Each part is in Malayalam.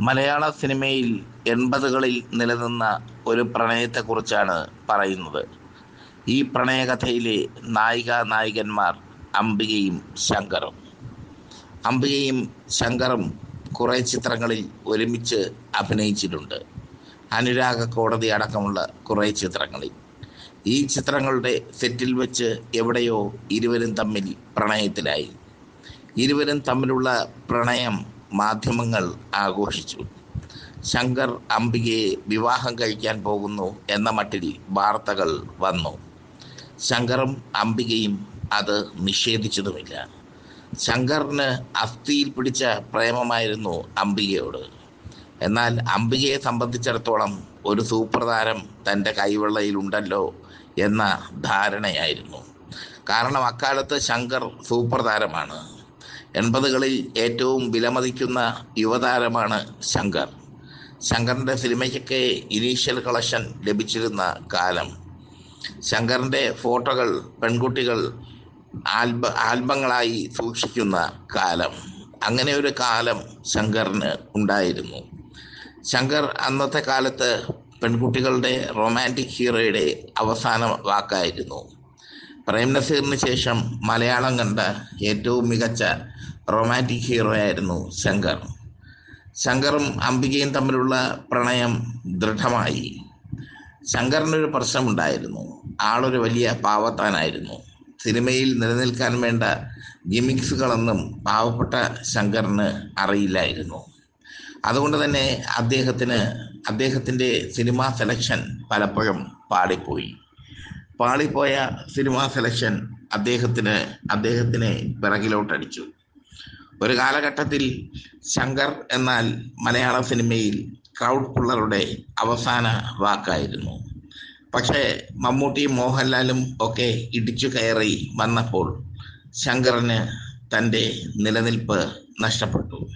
മലയാള സിനിമയിൽ എൺപതുകളിൽ നിലനിന്ന ഒരു പ്രണയത്തെക്കുറിച്ചാണ് പറയുന്നത്. ഈ പ്രണയകഥയിലെ നായിക നായകന്മാർ അംബികയും ശങ്കറും. അംബികയും ശങ്കറും കുറേ ചിത്രങ്ങളിൽ ഒരുമിച്ച് അഭിനയിച്ചിട്ടുണ്ട്. അനുരാഗ കോടതി അടക്കമുള്ള കുറേ ചിത്രങ്ങളിൽ. ഈ ചിത്രങ്ങളുടെ സെറ്റിൽ വെച്ച് എവിടെയോ ഇരുവരും തമ്മിൽ പ്രണയത്തിലായി. ഇരുവരും തമ്മിലുള്ള പ്രണയം മാധ്യമങ്ങൾ ആഘോഷിച്ചു. ശങ്കർ അംബികയെ വിവാഹം കഴിക്കാൻ പോകുന്നു എന്ന മട്ടിൽ വാർത്തകൾ വന്നു. ശങ്കറും അംബികയും അത് നിഷേധിച്ചതുമില്ല. ശങ്കറിന് അസ്ഥിയിൽ പിടിച്ച പ്രേമമായിരുന്നു അംബികയോട്. എന്നാൽ അംബികയെ സംബന്ധിച്ചിടത്തോളം ഒരു സൂപ്രതാരം തന്റെ കൈവെള്ളയിലുണ്ടല്ലോ എന്ന ധാരണയായിരുന്നു. കാരണം അക്കാലത്ത് ശങ്കർ സൂപ്പർ താരമാണ് എൺപതുകളിൽ ഏറ്റവും വിലമതിക്കുന്ന യുവതാരമാണ് ശങ്കർ. ശങ്കറിന്റെ സിനിമയ്ക്കൊക്കെ ഇനീഷ്യൽ കളക്ഷൻ ലഭിച്ചിരുന്ന കാലം. ശങ്കറിന്റെ ഫോട്ടോകൾ പെൺകുട്ടികൾ ആൽബ ആൽബങ്ങളായി സൂക്ഷിക്കുന്ന കാലം. അങ്ങനെ ഒരു കാലം ശങ്കറിന് ഉണ്ടായിരുന്നു. ശങ്കർ അന്നത്തെ കാലത്ത് പെൺകുട്ടികളുടെ റൊമാന്റിക് ഹീറോയുടെ അവസാന വാക്കായിരുന്നു. പ്രേം നസീറിന് ശേഷം മലയാളം കണ്ട ഏറ്റവും മികച്ച റൊമാന്റിക് ഹീറോ ആയിരുന്നു ശങ്കർ. ശങ്കറും അംബികയും തമ്മിലുള്ള പ്രണയം ദൃഢമായി. ശങ്കറിനൊരു പ്രശ്നമുണ്ടായിരുന്നു. ആളൊരു വലിയ പാവത്താനായിരുന്നു. സിനിമയിൽ നിലനിൽക്കാൻ വേണ്ട ഗിമിക്സുകളൊന്നും പാവപ്പെട്ട ശങ്കറിന് അറിയില്ലായിരുന്നു. അതുകൊണ്ട് തന്നെ അദ്ദേഹത്തിന് അദ്ദേഹത്തിന്റെ സിനിമാ സെലക്ഷൻ പലപ്പോഴും പാളിപ്പോയി. പാളിപ്പോയ സിനിമാ സെലക്ഷൻ അദ്ദേഹത്തിന് അദ്ദേഹത്തിനെ പിറകിലോട്ടടിച്ചു. ഒരു കാലഘട്ടത്തിൽ ശങ്കർ എന്നാൽ മലയാള സിനിമയിൽ ക്രൗഡ് പുള്ളറുടെ അവസാന വാക്കായിരുന്നു. പക്ഷേ മമ്മൂട്ടിയും മോഹൻലാലും ഒക്കെ ഇടിച്ചു കയറി വന്നപ്പോൾ ശങ്കറിന് തന്റെ നിലനിൽപ്പ് നഷ്ടപ്പെട്ടു.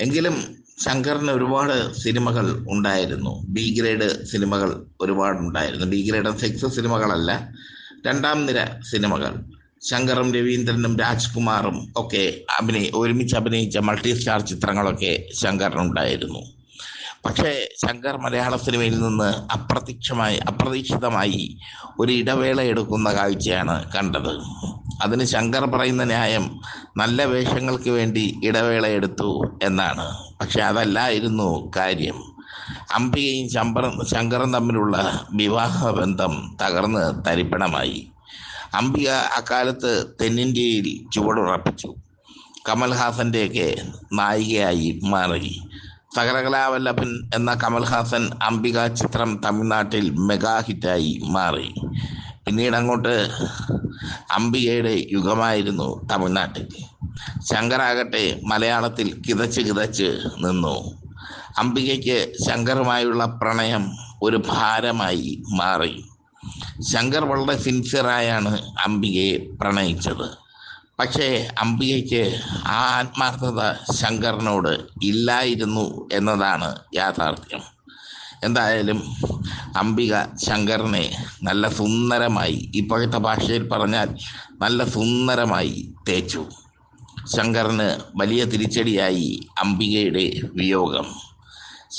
എങ്കിലും ശങ്കറിന് ഒരുപാട് സിനിമകൾ ഉണ്ടായിരുന്നു. ബി ഗ്രേഡ് സിനിമകൾ ഒരുപാടുണ്ടായിരുന്നു. ബി ഗ്രേഡ് സെക്സ് സിനിമകളല്ല രണ്ടാം നിര സിനിമകൾ. ശങ്കറും രവീന്ദ്രനും രാജ്കുമാറും ഒക്കെ അഭിനയി ഒരുമിച്ച് അഭിനയിച്ച മൾട്ടി സ്റ്റാർ ചിത്രങ്ങളൊക്കെ ശങ്കറിനുണ്ടായിരുന്നു. പക്ഷേ ശങ്കർ മലയാള സിനിമയിൽ നിന്ന് അപ്രത്യക്ഷമായി അപ്രതീക്ഷിതമായി ഒരു ഇടവേള എടുക്കുന്ന കാഴ്ചയാണ് കണ്ടത്. അതിന് ശങ്കർ പറയുന്ന ന്യായം നല്ല വേഷങ്ങൾക്ക് വേണ്ടി ഇടവേള എടുത്തു എന്നാണ്. പക്ഷെ അതല്ലായിരുന്നു കാര്യം. അംബികയും ശമ്പറും ശങ്കറും തമ്മിലുള്ള വിവാഹ ബന്ധം തകർന്ന് തരിപ്പണമായി. അംബിക അക്കാലത്ത് തെന്നിന്ത്യയിൽ ചുവടുറപ്പിച്ചു. കമൽഹാസന്റെയൊക്കെ നായികയായി മാറി. സകലകലാവല്ലഭൻ എന്ന കമൽഹാസൻ അംബിക ചിത്രം തമിഴ്നാട്ടിൽ മെഗാ ഹിറ്റായി മാറി. പിന്നീട് അങ്ങോട്ട് അംബികയുടെ യുഗമായിരുന്നു തമിഴ്നാട്ടിൽ. ശങ്കറാകട്ടെ മലയാളത്തിൽ കിതച്ച് കിതച്ച് നിന്നു. അംബികയ്ക്ക് ശങ്കറുമായുള്ള പ്രണയം ഒരു ഭാരമായി മാറി. ശങ്കർ വളരെ സിൻസിയറായാണ് അംബികയെ പ്രണയിച്ചത്. പക്ഷേ അംബികയ്ക്ക് ആ ആത്മാർത്ഥത ശങ്കറിനോട് ഇല്ലായിരുന്നു എന്നതാണ് യാഥാർത്ഥ്യം. എന്തായാലും അംബിക ശങ്കറിനെ നല്ല സുന്ദരമായി ഇപ്പോഴത്തെ ഭാഷയിൽ പറഞ്ഞാൽ നല്ല സുന്ദരമായി തേച്ചു. ശങ്കറിന് വലിയ തിരിച്ചടിയായി അംബികയുടെ വിയോഗം.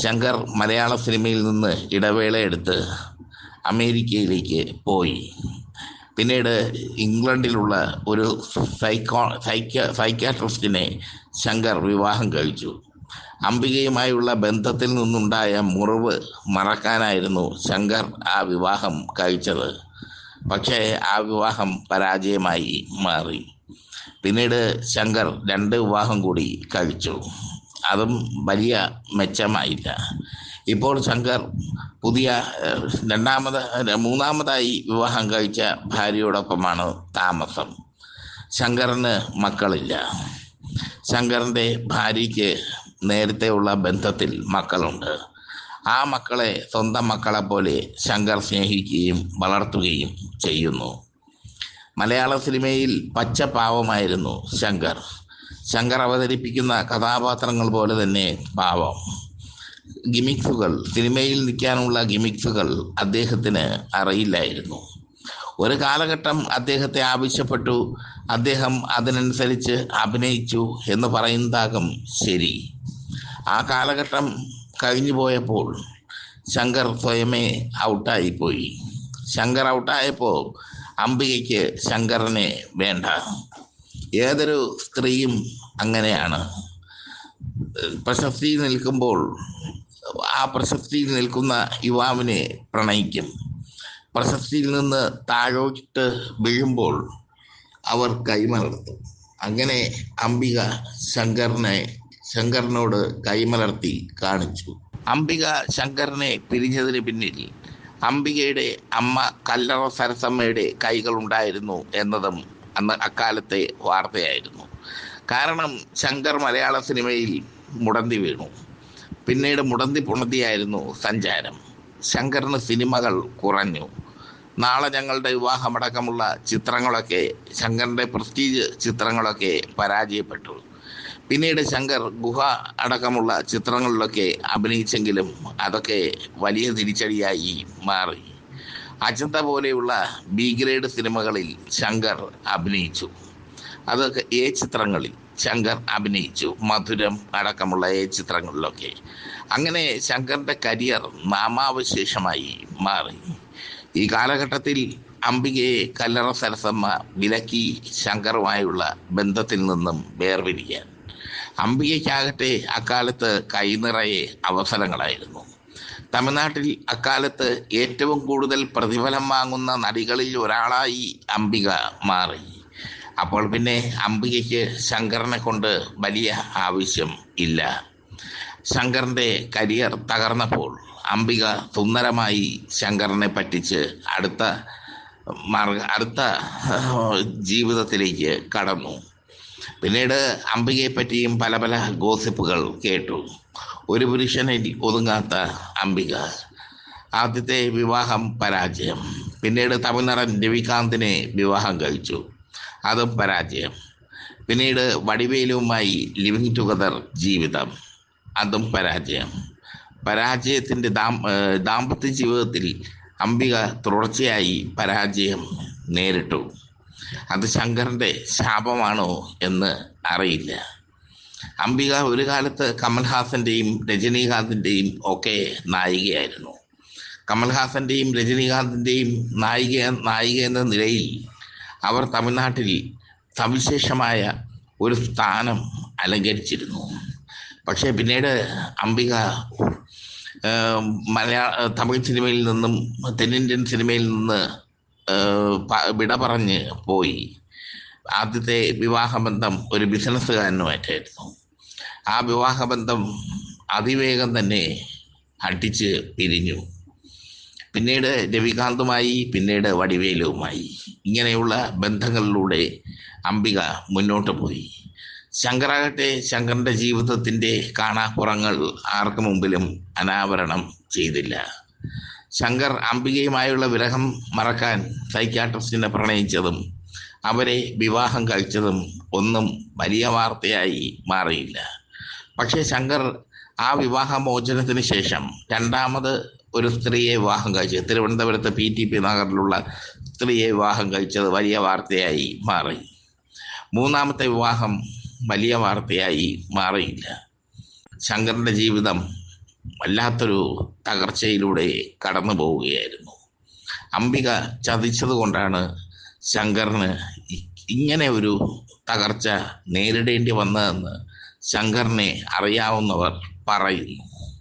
ശങ്കർ മലയാള സിനിമയിൽ നിന്ന് ഇടവേള എടുത്ത് അമേരിക്കയിലേക്ക് പോയി. പിന്നീട് ഇംഗ്ലണ്ടിലുള്ള ഒരു സൈക്കോ സൈക്യ സൈക്യാട്രിസ്റ്റിനെ ശങ്കർ വിവാഹം കഴിച്ചു. അംബികയുമായുള്ള ബന്ധത്തിൽ നിന്നുണ്ടായ മുറിവ് മറക്കാനായിരുന്നു ശങ്കർ ആ വിവാഹം കഴിച്ചത്. പക്ഷേ ആ വിവാഹം പരാജയമായി മാറി. പിന്നീട് ശങ്കർ രണ്ട് വിവാഹം കൂടി കഴിച്ചു. അതും വലിയ മെച്ചമായില്ല. ഇപ്പോൾ ശങ്കർ പുതിയ രണ്ടാമത് മൂന്നാമതായി വിവാഹം കഴിച്ച ഭാര്യയോടൊപ്പമാണ് താമസം. ശങ്കറിന് മക്കളില്ല. ശങ്കറിന്റെ ഭാര്യയ്ക്ക് നേരത്തെയുള്ള ബന്ധത്തിൽ മക്കളുണ്ട്. ആ മക്കളെ സ്വന്തം മക്കളെ പോലെ ശങ്കർ സ്നേഹിക്കുകയും വളർത്തുകയും ചെയ്യുന്നു. മലയാള സിനിമയിൽ പച്ചപാവമായിരുന്നു ശങ്കർ. ശങ്കർ അവതരിപ്പിക്കുന്ന കഥാപാത്രങ്ങൾ പോലെ തന്നെ പാവം. ഗിമിക്സുകൾ സിനിമയിൽ നിൽക്കാനുള്ള ഗിമിക്സുകൾ അദ്ദേഹത്തിന് അറിയില്ലായിരുന്നു. ഒരു കാലഘട്ടം അദ്ദേഹത്തെ ആവശ്യപ്പെട്ടു. അദ്ദേഹം അതിനനുസരിച്ച് അഭിനയിച്ചു എന്ന് പറയുന്നതാകും ശരി. ആ കാലഘട്ടം കഴിഞ്ഞു പോയപ്പോൾ ശങ്കർ സ്വയമേ ഔട്ടായിപ്പോയി. ശങ്കർ ഔട്ടായപ്പോൾ അംബികയ്ക്ക് ശങ്കറിനെ വേണ്ട. ഏതൊരു സ്ത്രീയും അങ്ങനെയാണ്. പ്രശസ്തി നിൽക്കുമ്പോൾ ആ പ്രശസ്തിയിൽ നിൽക്കുന്ന യുവാവിനെ പ്രണയിക്കും. പ്രശസ്തിയിൽ നിന്ന് താഴോട്ട് വീഴുമ്പോൾ അവർ കൈമലർത്തും. അങ്ങനെ അംബിക ശങ്കറിനെ ശങ്കറിനോട് കൈമലർത്തി കാണിച്ചു. അംബിക ശങ്കറിനെ പിരിഞ്ഞതിന് പിന്നിൽ അംബികയുടെ അമ്മ കല്ലറ സരസമ്മയുടെ കൈകൾ ഉണ്ടായിരുന്നു എന്നതും അന്ന് അക്കാലത്തെ വാർത്തയായിരുന്നു. കാരണം ശങ്കർ മലയാള സിനിമയിൽ മുടന്തി വീണു. പിന്നീട് മുടന്തി പുണന്തിയായിരുന്നു സഞ്ചാരം. ശങ്കറിന് സിനിമകൾ കുറഞ്ഞു. നാളെ ഞങ്ങളുടെ വിവാഹമടക്കമുള്ള ചിത്രങ്ങളൊക്കെ ശങ്കറിന്റെ പ്രസ്റ്റീജ് ചിത്രങ്ങളൊക്കെ പരാജയപ്പെട്ടു. പിന്നീട് ശങ്കർ ഗുഹ അടക്കമുള്ള ചിത്രങ്ങളിലൊക്കെ അഭിനയിച്ചെങ്കിലും അതൊക്കെ വലിയ തിരിച്ചടിയായി മാറി. അജന്ത പോലെയുള്ള ബി ഗ്രേഡ് സിനിമകളിൽ ശങ്കർ അഭിനയിച്ചു. അതൊക്കെ എ ചിത്രങ്ങളിൽ. ശങ്കർ അഭിനയിച്ചു മധുരം അടക്കമുള്ള ചിത്രങ്ങളിലൊക്കെ. അങ്ങനെ ശങ്കറിന്റെ കരിയർ നാമാവശേഷമായി മാറി. ഈ കാലഘട്ടത്തിൽ അംബികയെ കല്ലറ സരസമ്മ വിലക്കി ശങ്കറുമായുള്ള ബന്ധത്തിൽ നിന്നും വേർപിരിക്കാൻ അംബികയ്ക്കാകട്ടെ അക്കാലത്ത് കൈനിറയെ അവസരങ്ങളായിരുന്നു. തമിഴ്നാട്ടിൽ അക്കാലത്ത് ഏറ്റവും കൂടുതൽ പ്രതിഫലം വാങ്ങുന്ന നടികളിൽ ഒരാളായി അംബിക മാറി. അപ്പോൾ പിന്നെ അംബികയ്ക്ക് ശങ്കറിനെ കൊണ്ട് വലിയ ആവശ്യം ഇല്ല. ശങ്കറിന്റെ കരിയർ തകർന്നപ്പോൾ അംബിക സുന്ദരമായി ശങ്കറിനെ പറ്റിച്ച് അടുത്ത മാർഗ അടുത്ത ജീവിതത്തിലേക്ക് കടന്നു. പിന്നീട് അംബികയെ പറ്റിയും പല പല ഗോസിപ്പുകൾ കേട്ടു. ഒരു പുരുഷനെ ഒതുങ്ങാത്ത അംബിക ആദ്യത്തെ വിവാഹം പരാജയം. പിന്നീട് തമിഴ്നാടൻ രവികാന്തിനെ വിവാഹം കഴിച്ചു. അതും പരാജയം. പിന്നീട് വടിവേലുവുമായി ലിവിങ് ടുഗദർ ജീവിതം അതും പരാജയം. പരാജയത്തിന്റെ ദാം ദാമ്പത്യ ജീവിതത്തിൽ അംബിക തുടർച്ചയായി പരാജയം നേരിട്ടു. അത് ശങ്കറിന്റെ ശാപമാണോ എന്ന് അറിയില്ല. അംബിക ഒരു കാലത്ത് കമൽഹാസന്റെയും രജനീകാന്തിന്റെയും ഒക്കെ നായികയായിരുന്നു. കമൽഹാസന്റെയും രജനീകാന്തിന്റെയും നായിക നായിക എന്ന നിലയിൽ അവർ തമിഴ്നാട്ടിൽ സവിശേഷമായ ഒരു സ്ഥാനം അലങ്കരിച്ചിരുന്നു. പക്ഷേ പിന്നീട് അംബിക മലയാള തമിഴ് സിനിമയിൽ നിന്നും തെന്നിന്ത്യൻ സിനിമയിൽ നിന്ന് വിട പറഞ്ഞ് പോയി. ആദ്യത്തെ വിവാഹബന്ധം ഒരു ബിസിനസ്സുകാരനുമായിട്ടായിരുന്നു. ആ വിവാഹബന്ധം അതിവേഗം തന്നെ അടിച്ച് പിരിഞ്ഞു. പിന്നീട് രവികാന്തുമായി പിന്നീട് വടിവേലുവുമായി ഇങ്ങനെയുള്ള ബന്ധങ്ങളിലൂടെ അംബിക മുന്നോട്ട് പോയി. ശങ്കറാകട്ടെ ശങ്കറിന്റെ ജീവിതത്തിന്റെ കാണാപ്പുറങ്ങൾ ആർക്കു മുമ്പിലും അനാവരണം ചെയ്തില്ല. ശങ്കർ അംബികയുമായുള്ള വിരഹം മറക്കാൻ സൈക്യാട്രിസ്റ്റിനെ പ്രണയിച്ചതും അവരെ വിവാഹം കഴിച്ചതും ഒന്നും വലിയ വാർത്തയായി മാറിയില്ല. പക്ഷേ ശങ്കർ ആ വിവാഹമോചനത്തിന് ശേഷം രണ്ടാമത് ഒരു സ്ത്രീയെ വിവാഹം കഴിച്ചത് തിരുവനന്തപുരത്ത് പി ടി പി നഗറിലുള്ള സ്ത്രീയെ വിവാഹം കഴിച്ചത് വലിയ വാർത്തയായി മാറി. മൂന്നാമത്തെ വിവാഹം വലിയ വാർത്തയായി മാറിയില്ല. ശങ്കറിന്റെ ജീവിതം വല്ലാത്തൊരു തകർച്ചയിലൂടെ കടന്നു പോവുകയായിരുന്നു. അംബിക ചതിച്ചത് കൊണ്ടാണ് ശങ്കറിന് ഇങ്ങനെ ഒരു തകർച്ച നേരിടേണ്ടി വന്നതെന്ന് ശങ്കറിനെ അറിയാവുന്നവർ പറയുന്നു.